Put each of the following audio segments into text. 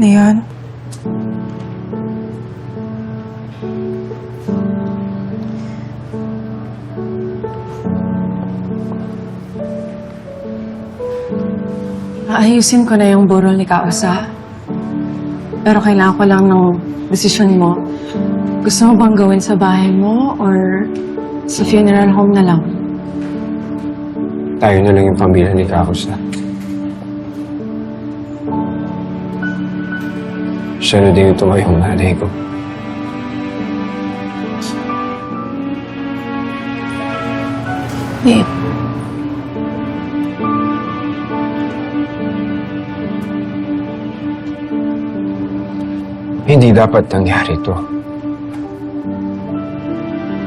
na yan? Aayusin ko na yung burol ni Kausa. Pero kailangan ko lang ng desisyon mo. Gusto mo bang gawin sa bahay mo or sa funeral home na lang? Tayo na lang yung pamilya ni Kakusa. Siya na din yung tumayong nanay ko. Babe, Hindi dapat nangyari to.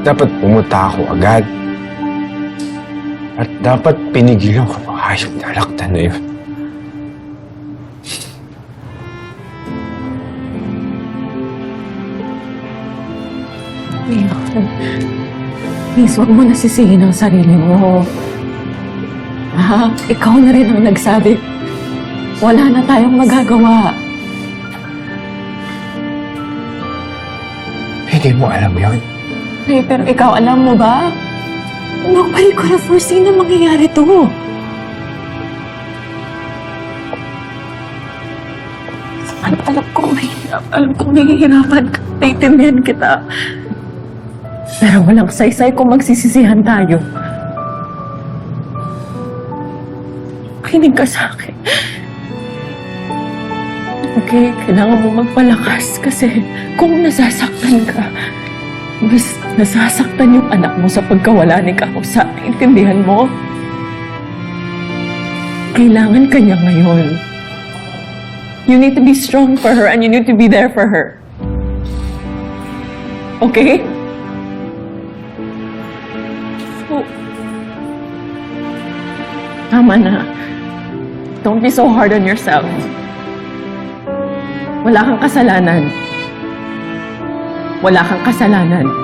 Dapat pumunta ako agad. At dapat pinigilan ko ang hayop na na yun. Leon, please, huwag mo nasisihin ang sarili mo. Ha? Ikaw na rin ang nagsabi. Wala na tayong magagawa. Hindi mo alam yun. Hey, pero ikaw, alam mo ba? Nobody could have foreseen na mangyayari to. Alam, ko mahirap. Alam ko nahihirapan ka. Naiintindihan kita. Pero walang saysay kung magsisisihan tayo. Kinig ka sa akin. Okay, kailangan mo magpalakas kasi kung nasasaktan ka, bis nasasaktan yung anak mo sa pagkawala ni Kausa. Intindihan mo? Kailangan ka niya ngayon. You need to be strong for her and you need to be there for her. Okay? Tama na. Don't be so hard on yourself. Wala kang kasalanan. Wala kang kasalanan.